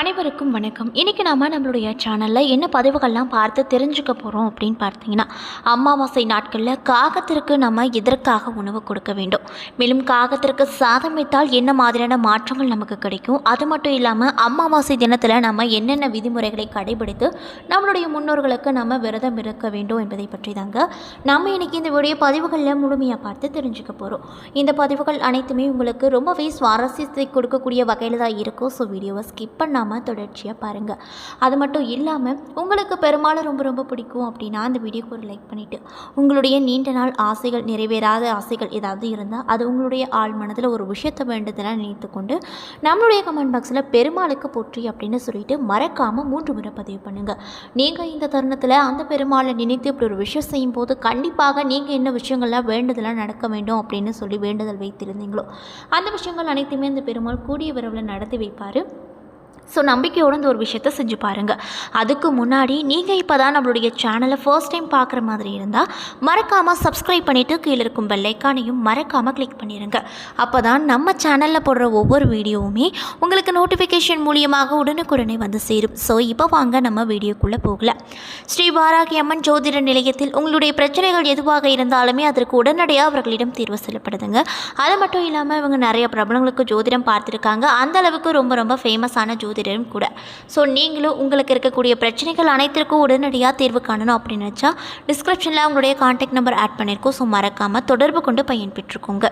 அனைவருக்கும் வணக்கம். இன்றைக்கி நாம் நம்மளுடைய சேனலில் என்ன பதிவுகள்லாம் பார்த்து தெரிஞ்சுக்க போகிறோம் அப்படின்னு பார்த்தீங்கன்னா அமாவாசை நாட்களில் காகத்திற்கு நம்ம எதற்காக உணவு கொடுக்க வேண்டும்? மேலும் காகத்திற்கு சாதம் வைத்தால் என்ன மாதிரியான மாற்றங்கள் நமக்கு கிடைக்கும்? அது மட்டும் இல்லாமல் அமாவாசை தினத்தில் நம்ம என்னென்ன விதிமுறைகளை கடைபிடித்து நம்மளுடைய முன்னோர்களுக்கு நம்ம விரதம் இருக்க வேண்டும் என்பதை பற்றி தாங்க நம்ம இன்றைக்கி இந்த வீடியோ பதிவுகளில் முழுமையாக பார்த்து தெரிஞ்சுக்க போகிறோம் இந்த பதிவுகள் அனைத்துமே உங்களுக்கு ரொம்பவே சுவாரஸ்யத்தை கொடுக்கக்கூடிய வகையில் தான் இருக்கும். ஸோ வீடியோவை ஸ்கிப் பண்ணாமல் தொடர்ச்சியாக பாருங்கள் அது மட்டும் இல்லாமல் உங்களுக்கு பெருமாளை ரொம்ப ரொம்ப பிடிக்கும் அப்படின்னா அந்த வீடியோக்கு ஒரு லைக் பண்ணிவிட்டு உங்களுடைய நீண்ட நாள் ஆசைகள் நிறைவேறாத ஆசைகள் ஏதாவது இருந்தால் அது உங்களுடைய ஆள் மனதில் ஒரு விஷயத்தை வேண்டுதலாக நினைத்து கொண்டு நம்மளுடைய கமெண்ட் பாக்ஸில் பெருமாளுக்கு போற்றி அப்படின்னு சொல்லிட்டு மறக்காமல் மூன்று முறை பதிவு பண்ணுங்கள் நீங்கள் இந்த தருணத்தில் அந்த பெருமாளை நினைத்து இப்படி ஒரு விஷயம் செய்யும் போது கண்டிப்பாக நீங்கள் என்ன விஷயங்கள்லாம் வேண்டுதலாக நடக்க வேண்டும் அப்படின்னு சொல்லி வேண்டுதல் வைத்திருந்தீங்களோ அந்த விஷயங்கள் அனைத்துமே அந்த பெருமாள் கூடிய விரைவில் நடத்தி வைப்பார். ஸோ நம்பிக்கையோடு இந்த ஒரு விஷயத்த செஞ்சு பாருங்கள் அதுக்கு முன்னாடி நீங்கள் இப்போ தான் நம்மளுடைய சேனலை ஃபர்ஸ்ட் டைம் பார்க்குற மாதிரி இருந்தால் மறக்காமல் சப்ஸ்கிரைப் பண்ணிவிட்டு கீழே இருக்கும் பெல்லைக்கானையும் மறக்காமல் கிளிக் பண்ணிடுங்க அப்போ தான் நம்ம சேனலில் போடுற ஒவ்வொரு வீடியோவுமே உங்களுக்கு நோட்டிஃபிகேஷன் மூலியமாக உடனுக்குடனே வந்து சேரும். ஸோ இப்போ வாங்க நம்ம வீடியோக்குள்ளே போகல. ஸ்ரீ வாராகி அம்மன் ஜோதிட நிலையத்தில் உங்களுடைய பிரச்சனைகள் எதுவாக இருந்தாலுமே அதற்கு உடனடியாக அவர்களிடம் தீர்வு செல்லப்படுதுங்க. அது மட்டும் இல்லாமல் இவங்க நிறைய பிரபலங்களுக்கு ஜோதிடம் பார்த்துருக்காங்க. அந்த அளவுக்கு ரொம்ப ரொம்ப ஃபேமஸான ஜோதி ஜோதிடரும் கூட. ஸோ நீங்களும் உங்களுக்கு இருக்கக்கூடிய பிரச்சனைகள் அனைத்திற்கும் உடனடியாக தீர்வு காணணும் அப்படின்னு நினச்சா டிஸ்கிரிப்ஷனில் உங்களுடைய காண்டாக்ட் நம்பர் ஆட் பண்ணியிருக்கோம் ஸோ மறக்காமல் தொடர்பு கொண்டு பயன்பெற்றுக்கோங்க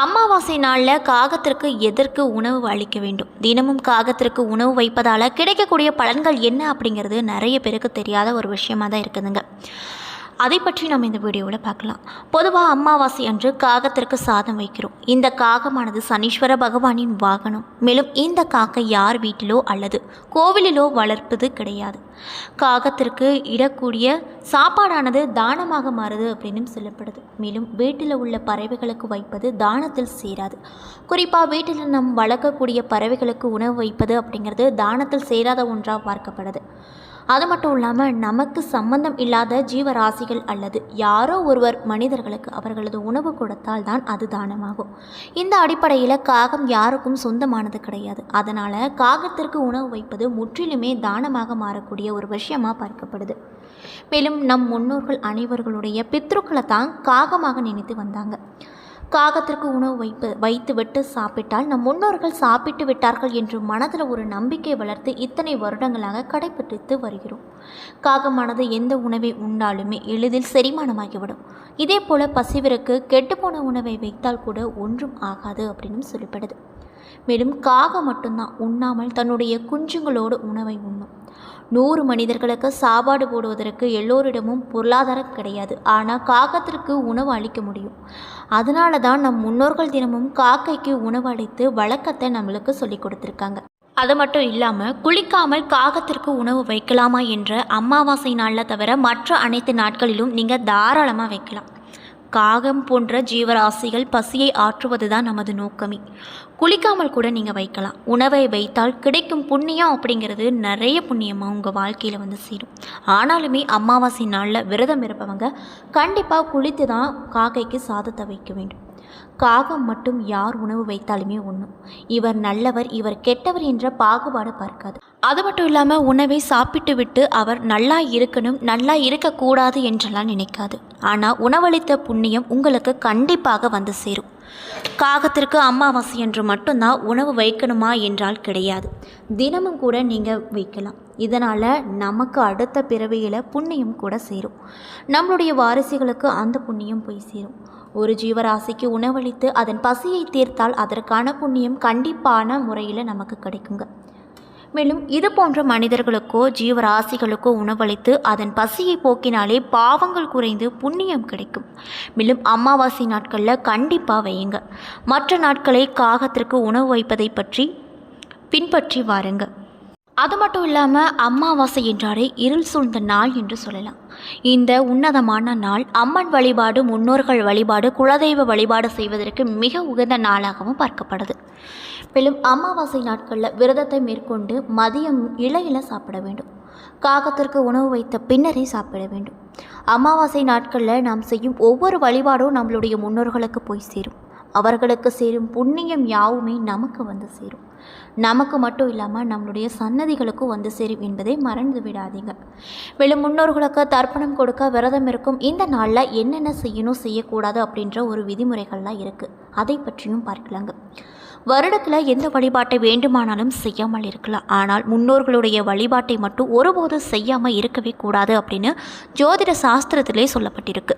அமாவாசை நாளில் காகத்திற்கு எதற்கு உணவு அளிக்க வேண்டும்? தினமும் காகத்திற்கு உணவு வைப்பதால் கிடைக்கக்கூடிய பலன்கள் என்ன அப்படிங்கிறது நிறைய பேருக்கு தெரியாத ஒரு விஷயமா தான் இருக்குதுங்க. அதை பற்றி நம்ம இந்த வீடியோவில் பார்க்கலாம். பொதுவாக அமாவாசை அன்று காகத்திற்கு சாதம் வைக்கிறோம். இந்த காகமானது சனீஸ்வர பகவானின் வாகனம். மேலும் இந்த காக்கை யார் வீட்டிலோ அல்லது கோவிலிலோ வளர்ப்பது கிடையாது. காகத்திற்கு இடக்கூடிய சாப்பாடானது தானமாக மாறுது அப்படின்னு சொல்லப்படுது. மேலும் வீட்டில் உள்ள பறவைகளுக்கு வைப்பது தானத்தில் சேராது. குறிப்பாக வீட்டில் நம் வளர்க்கக்கூடிய பறவைகளுக்கு உணவு வைப்பது அப்படிங்கிறது தானத்தில் சேராத ஒன்றாக பார்க்கப்படுது. அது மட்டும் இல்லாமல் நமக்கு சம்பந்தம் இல்லாத ஜீவராசிகள் அல்லது யாரோ ஒருவர் மனிதர்களுக்கு அவர்களது உணவு கொடுத்தால் தான் அது தானமாகும். இந்த அடிப்படையில் காகம் யாருக்கும் சொந்தமானது கிடையாது. அதனால் காகத்திற்கு உணவு வைப்பது முற்றிலுமே தானமாக மாறக்கூடிய ஒரு விஷயமாக பார்க்கப்படுது. மேலும் நம் முன்னோர்கள் அனைவர்களுடைய பித்ருக்களை தான் காகமாக நினைத்து வந்தாங்க. காகத்திற்கு உணவு வைப்பு வைத்துவிட்டு சாப்பிட்டால் நம் முன்னோர்கள் சாப்பிட்டு விட்டார்கள் என்று மனதில் ஒரு நம்பிக்கை வளர்த்து இத்தனை வருடங்களாக கடைபிடித்து வருகிறோம். காகமானது எந்த உணவை உண்டாலுமே எளிதில் செரிமானமாகிவிடும். இதே போல பசிவிற்கு கெட்டுப்போன உணவை வைத்தால் கூட ஒன்றும் ஆகாது அப்படின்னு சொல்லப்படுது. மேலும் காகம் மட்டும்தான் உண்ணாமல் தன்னுடைய குஞ்சுங்களோடு உணவை உண்ணும். நூறு மனிதர்களுக்கு சாப்பாடு போடுவதற்கு எல்லோரிடமும் பொருளாதாரம் கிடையாது. ஆனால் காகத்திற்கு உணவு அளிக்க முடியும். அதனால தான் நம் முன்னோர்கள் தினமும் காக்கைக்கு உணவு அளித்து வழக்கத்தை நம்மளுக்கு சொல்லிக் கொடுத்துருக்காங்க. அது மட்டும் இல்லாமல் குளிக்காமல் காகத்திற்கு உணவு வைக்கலாமா என்ற அமாவாசை நாளில் தவிர மற்ற அனைத்து நாட்களிலும் நீங்கள் தாராளமாக வைக்கலாம். காகம் போன்ற ஜீவராசிகள் பசியை ஆற்றுவது தான் நமது நோக்கமே. குளிக்காமல் கூட நீங்கள் வைக்கலாம். உணவை வைத்தால் கிடைக்கும் புண்ணியம் அப்படிங்கிறது நிறைய புண்ணியமாக உங்கள் வாழ்க்கையில் வந்து சேரும். ஆனாலுமே அமாவாசை நாளில் விரதம் இருப்பவங்க கண்டிப்பாக குளித்து தான் காக்கைக்கு சாதத்தை வைக்க வேண்டும். காகம் மட்டும் யார் உணவு வைத்தாலுமே உண்ணும். இவர் நல்லவர் இவர் கெட்டவர் என்ற பாகுபாடு பார்க்காது. அது மட்டும் இல்லாமல் உணவை சாப்பிட்டு விட்டு அவர் நல்லா இருக்கணும் நல்லா இருக்கக்கூடாது என்றெல்லாம் நினைக்காது. ஆனால் உணவளித்த புண்ணியம் உங்களுக்கு கண்டிப்பாக வந்து சேரும். காகத்திற்கு அமாவாசை என்று மட்டும்தான் உணவு வைக்கணுமா என்றால் கிடையாது. தினமும் கூட நீங்கள் வைக்கலாம். இதனால் நமக்கு அடுத்த பிறவியில் புண்ணியம் கூட சேரும். நம்மளுடைய வாரிசுகளுக்கு அந்த புண்ணியம் போய் சேரும். ஒரு ஜீவராசிக்கு உணவளித்து அதன் பசியை தீர்த்தால் அதற்கான புண்ணியம் கண்டிப்பான முறையில் நமக்கு கிடைக்குங்க. மேலும் இது போன்ற மனிதர்களுக்கோ ஜீவராசிகளுக்கோ உணவளித்து அதன் பசியை போக்கினாலே பாவங்கள் குறைந்து புண்ணியம் கிடைக்கும். மேலும் அமாவாசை நாட்களில் கண்டிப்பாக வையுங்க. மற்ற நாட்களை காகத்திற்கு உணவு வைப்பதை பற்றி பின்பற்றி வாருங்கள் அது மட்டும் இல்லாமல் அமாவாசை என்றாலே இருள் சூழ்ந்த நாள் என்று சொல்லலாம். இந்த உன்னதமான நாள் அம்மன் வழிபாடு முன்னோர்கள் வழிபாடு குலதெய்வ வழிபாடு செய்வதற்கு மிக உகந்த நாளாகவும் பார்க்கப்படுது. மேலும் அமாவாசை நாட்களில் விரதத்தை மேற்கொண்டு மதியம் இலையில சாப்பிட வேண்டும். காகத்திற்கு உணவு வைத்த பின்னரே சாப்பிட வேண்டும். அமாவாசை நாட்களில் நாம் செய்யும் ஒவ்வொரு வழிபாடும் நம்மளுடைய முன்னோர்களுக்கு போய் சேரும். அவர்களுக்கு சேரும் புண்ணியம் யாவுமே நமக்கு வந்து சேரும். நமக்கு மட்டும் இல்லாமல் நம்மளுடைய சன்னதிகளுக்கும் வந்து சேரும் என்பதை மறந்து விடாதீங்க. மேலும் முன்னோர்களுக்கு தர்ப்பணம் கொடுக்க விரதம் இருக்கும் இந்த நாளில் என்னென்ன செய்யணும் செய்யக்கூடாது அப்படின்ற ஒரு விதிமுறைகள்லாம் இருக்குது அதை பற்றியும் பார்க்கலாங்க. வருடத்தில் எந்த வழிபாட்டை வேண்டுமானாலும் செய்யாமல் இருக்கலாம். ஆனால் முன்னோர்களுடைய வழிபாட்டை மட்டும் ஒருபோதும் செய்யாமல் இருக்கவே கூடாது அப்படின்னு ஜோதிட சாஸ்திரத்திலே சொல்லப்பட்டிருக்கு.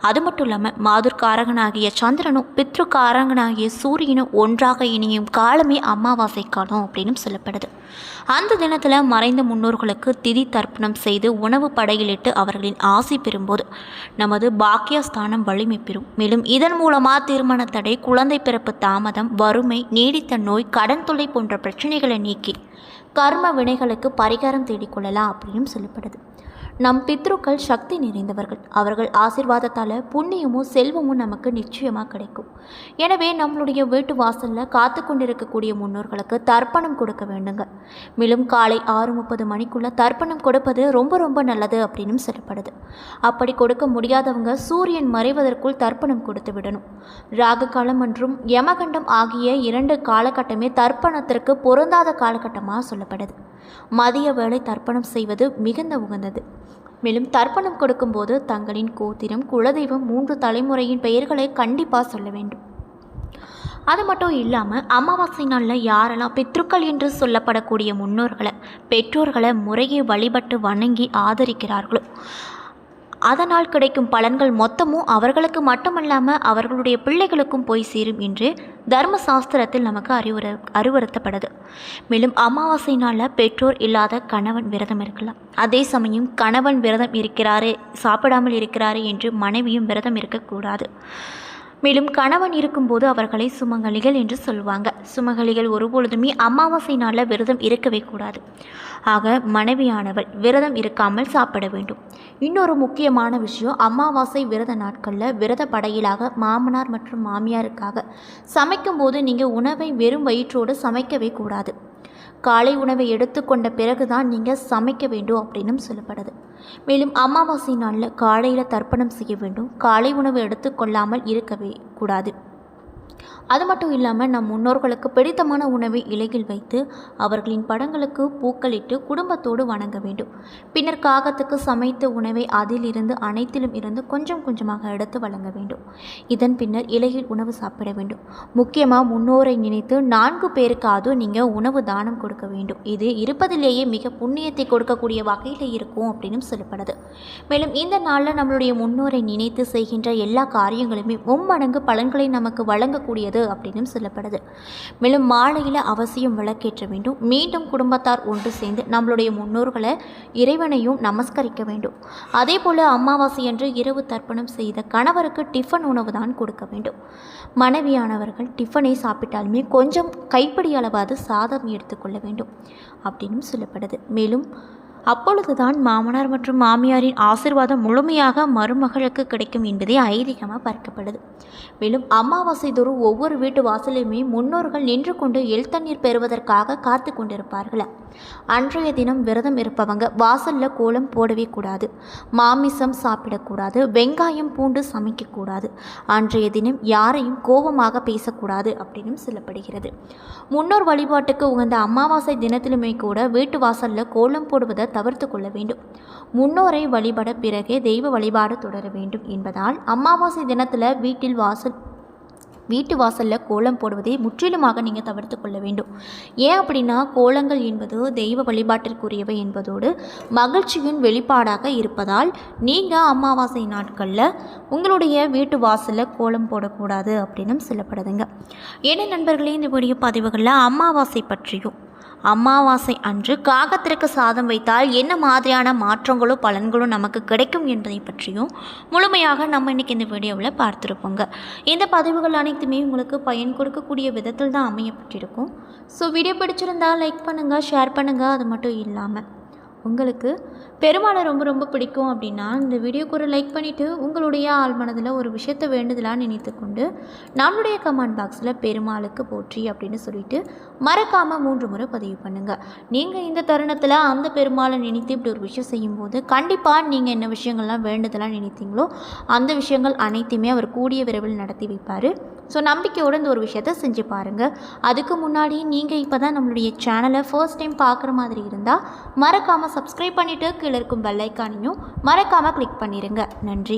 அது மட்டும் இல்லாமல் மாதுர்காரகனாகிய சந்திரனும் பித்ருக்காரகனாகிய சூரியனும் ஒன்றாக இனியும் காலமே அமாவாசை காலம் அப்படின்னு சொல்லப்படுது. அந்த தினத்தில் மறைந்த முன்னோர்களுக்கு திதி தர்ப்பணம் செய்து உணவு படையிலிட்டு அவர்களின் ஆசி பெறும்போது நமது பாக்கியஸ்தானம் வலிமை பெறும். மேலும் இதன் மூலமாக திருமண தடை குழந்தை பிறப்பு தாமதம் வறுமை நீடித்த நோய் கடன் தொல்லை போன்ற பிரச்சனைகளை நீக்கி கர்ம வினைகளுக்கு பரிகாரம் தேடிக்கொள்ளலாம் அப்படின்னு சொல்லப்படுது. நம் பித்ருக்கள் சக்தி நிறைந்தவர்கள். அவர்கள் ஆசிர்வாதத்தால் புண்ணியமும் செல்வமும் நமக்கு நிச்சயமாக கிடைக்கும். எனவே நம்மளுடைய வீட்டு வாசலில் காத்து கொண்டிருக்கக்கூடிய முன்னோர்களுக்கு தர்ப்பணம் கொடுக்க வேண்டுங்க. மேலும் காலை ஆறு முப்பது மணிக்குள்ள தர்ப்பணம் கொடுப்பது ரொம்ப ரொம்ப நல்லது அப்படின்னு சொல்லப்படுது. அப்படி கொடுக்க முடியாதவங்க சூரியன் மறைவதற்குள் தர்ப்பணம் கொடுத்து விடணும். ராகு காலம் மற்றும் யமகண்டம் ஆகிய இரண்டு காலகட்டமே தர்ப்பணத்திற்கு பொருந்தாத காலகட்டமாக சொல்லப்படுது. மதிய வேளை தர்ப்பணம் செய்வது மிகுந்த உகந்தது. மேலும் தர்ப்பணம் கொடுக்கும்போது தங்களின் கோத்திரம் குலதெய்வம் மூன்று தலைமுறையின் பெயர்களை கண்டிப்பாக சொல்ல வேண்டும். அது மட்டும் இல்லாமல் அமாவாசை நாளில் யாரெல்லாம் பித்ருக்கள் என்று சொல்லப்படக்கூடிய முன்னோர்களை பெற்றோர்களை முறையை வழிபட்டு வணங்கி ஆதரிக்கிறார்களோ அதனால் கிடைக்கும் பலன்கள் மொத்தமும் அவர்களுக்கு மட்டுமல்லாமல் அவர்களுடைய பிள்ளைகளுக்கும் போய் சேரும் என்று தர்ம சாஸ்திரத்தில் நமக்கு அறிவுற அறிவுறுத்தப்படுது. மேலும் அமாவாசை நாளில் பெற்றோர் இல்லாத கணவன் விரதம் இருக்கலாம். அதே சமயம் கணவன் விரதம் இருக்கிறாரு சாப்பிடாமல் இருக்கிறாரு என்று மனைவியும் விரதம் இருக்கக்கூடாது. மேலும் கணவன் இருக்கும்போது அவர்களை சுமங்கலிகள் என்று சொல்லுவாங்க. சுமங்கலிகள் ஒருபொழுதுமே அமாவாசை நாளில் விரதம் இருக்கவே கூடாது. ஆக மனைவியானவள் விரதம் இருக்காமல் சாப்பிட வேண்டும். இன்னொரு முக்கியமான விஷயம் அமாவாசை விரத நாட்களில் விரத படையிலாக மாமனார் மற்றும் மாமியாருக்காக சமைக்கும்போது நீங்கள் உணவை வெறும் வயிற்றோடு சமைக்கவே கூடாது. காலை உணவை எடுத்துக்கொண்ட பிறகுதான் நீங்கள் சமைக்க வேண்டும் அப்படின்னும் சொல்லப்படுது. மேலும் அமாவாசை நாளில் காலையில் தர்ப்பணம் செய்ய வேண்டும். காலை உணவு எடுத்துக்கொள்ளாமல் இருக்கவே கூடாது. அது மட்டும் இல்லாமல் நம் முன்னோர்களுக்கு பிடித்தமான உணவை இலையில் வைத்து அவர்களின் படங்களுக்கு பூக்களிட்டு குடும்பத்தோடு வணங்க வேண்டும். பின்னர் காகத்துக்கு சமைத்த உணவை அதிலிருந்து அனைத்திலும் இருந்து கொஞ்சம் கொஞ்சமாக எடுத்து வழங்க வேண்டும். இதன் பின்னர் இலையில் உணவு சாப்பிட வேண்டும். முக்கியமாக முன்னோரை நினைத்து நான்கு பேருக்காவது நீங்கள் உணவு தானம் கொடுக்க வேண்டும். இது இருப்பதிலேயே மிக புண்ணியத்தை கொடுக்கக்கூடிய வகையில் இருக்கும் அப்படின்னு சொல்லப்படுது. மேலும் இந்த நாளில் நம்மளுடைய முன்னோரை நினைத்து செய்கின்ற எல்லா காரியங்களுமே மும்மடங்கு பலன்களை நமக்கு வழங்கக்கூடியது அப்படின்னு சொல்லப்படுது. மேலும் மாலையில் அவசியம் விளக்கேற்ற வேண்டும். மீண்டும் குடும்பத்தார் ஒன்று சேர்ந்து நம்மளுடைய முன்னோர்களை இறைவனையும் நமஸ்கரிக்க வேண்டும். அதே போல் அமாவாசை அன்று இரவு தர்ப்பணம் செய்த கணவருக்கு டிஃபன் உணவு தான் கொடுக்க வேண்டும். மனைவியானவர்கள் டிஃபனை சாப்பிட்டாலுமே கொஞ்சம் கைப்பிடி அளவாது சாதம் எடுத்துக்கொள்ள வேண்டும். அப்படின்னு சொல்லப்படுது. மேலும் அப்பொழுதுதான் மாமனார் மற்றும் மாமியாரின் ஆசிர்வாதம் முழுமையாக மருமகளுக்கு கிடைக்கும் என்பதே ஐதீகமாக பார்க்கப்படுது. மேலும் அமாவாசை தோறும் ஒவ்வொரு வீட்டு வாசலையுமே முன்னோர்கள் நின்று கொண்டு எல் தண்ணீர் பெறுவதற்காக காத்து கொண்டிருப்பார்கள்? அன்றைய தினம் விரதம் இருப்பவங்க வாசலில் கோலம் போடவே கூடாது மாமிசம் சாப்பிடக்கூடாது வெங்காயம் பூண்டு சமைக்கக்கூடாது. அன்றைய தினம் யாரையும் கோபமாக பேசக்கூடாது அப்படின்னு சொல்லப்படுகிறது. முன்னோர் வழிபாட்டுக்கு உகந்த அமாவாசை தினத்திலுமே கூட வீட்டு வாசலில் கோலம் போடுவதை தவிர்த்து கொள்ள வேண்டும். முன்னோரை வழிபட பிறகே தெய்வ வழிபாடு தொடர வேண்டும் என்பதால் அமாவாசை தினத்தில் வீட்டில் வாசல் வீட்டு வாசலில் கோலம் போடுவதை முற்றிலுமாக நீங்கள் தவிர்த்து கொள்ள வேண்டும். ஏன் அப்படின்னா கோலங்கள் என்பது தெய்வ வழிபாட்டிற்குரியவை என்பதோடு மகிழ்ச்சியின் வெளிப்பாடாக இருப்பதால் நீங்கள் அமாவாசை நாட்களில் உங்களுடைய வீட்டு வாசலில் கோலம் போடக்கூடாது அப்படின்னு சொல்லப்படுதுங்க என்ன நண்பர்களே இந்த வீடியோ பதிவுகளில் அமாவாசை பற்றியும் அமாவாசை அன்று காகத்திற்கு சாதம் வைத்தால் என்ன மாதிரியான மாற்றங்களும் பலன்களும் நமக்கு கிடைக்கும் என்பதை பற்றியும் முழுமையாக நம்ம இன்றைக்கி இந்த வீடியோவில் பார்த்துருப்போங்க. இந்த பதிவுகள் அனைத்துமே உங்களுக்கு பயன் கொடுக்கக்கூடிய விதத்தில் தான் அமையப்பட்டிருக்கும். ஸோ வீடியோ பிடிச்சிருந்தால் லைக் பண்ணுங்கள் ஷேர் பண்ணுங்கள் அது மட்டும் இல்லாமல் உங்களுக்கு பெருமாளை ரொம்ப ரொம்ப பிடிக்கும் அப்படின்னா இந்த வீடியோக்கு ஒரு லைக் பண்ணிவிட்டு உங்களுடைய ஆள் மனதில் ஒரு விஷயத்தை வேண்டுதலாக நினைத்து கொண்டு நம்மளுடைய கமெண்ட் பாக்ஸில் பெருமாளுக்கு போற்றி அப்படின்னு சொல்லிட்டு மறக்காமல் மூன்று முறை பதிவு பண்ணுங்கள் நீங்கள் இந்த தருணத்தில் அந்த பெருமாளை நினைத்து இப்படி ஒரு விஷயம் செய்யும்போது கண்டிப்பாக நீங்கள் என்ன விஷயங்கள்லாம் வேண்டுதலாக நினைத்தீங்களோ அந்த விஷயங்கள் அனைத்தையுமே அவர் கூடிய விரைவில் நடத்தி வைப்பார். ஸோ நம்பிக்கையோடு இந்த ஒரு விஷயத்த செஞ்சு பாருங்கள் அதுக்கு முன்னாடி நீங்கள் இப்போ தான் நம்மளுடைய சேனலை ஃபர்ஸ்ட் டைம் பார்க்குற மாதிரி இருந்தால் மறக்காமல் சப்ஸ்கிரைப் பண்ணிவிட்டு கீழே இருக்கும் பெல்லைக்கானையும் மறக்காமல் கிளிக் பண்ணிடுங்க நன்றி.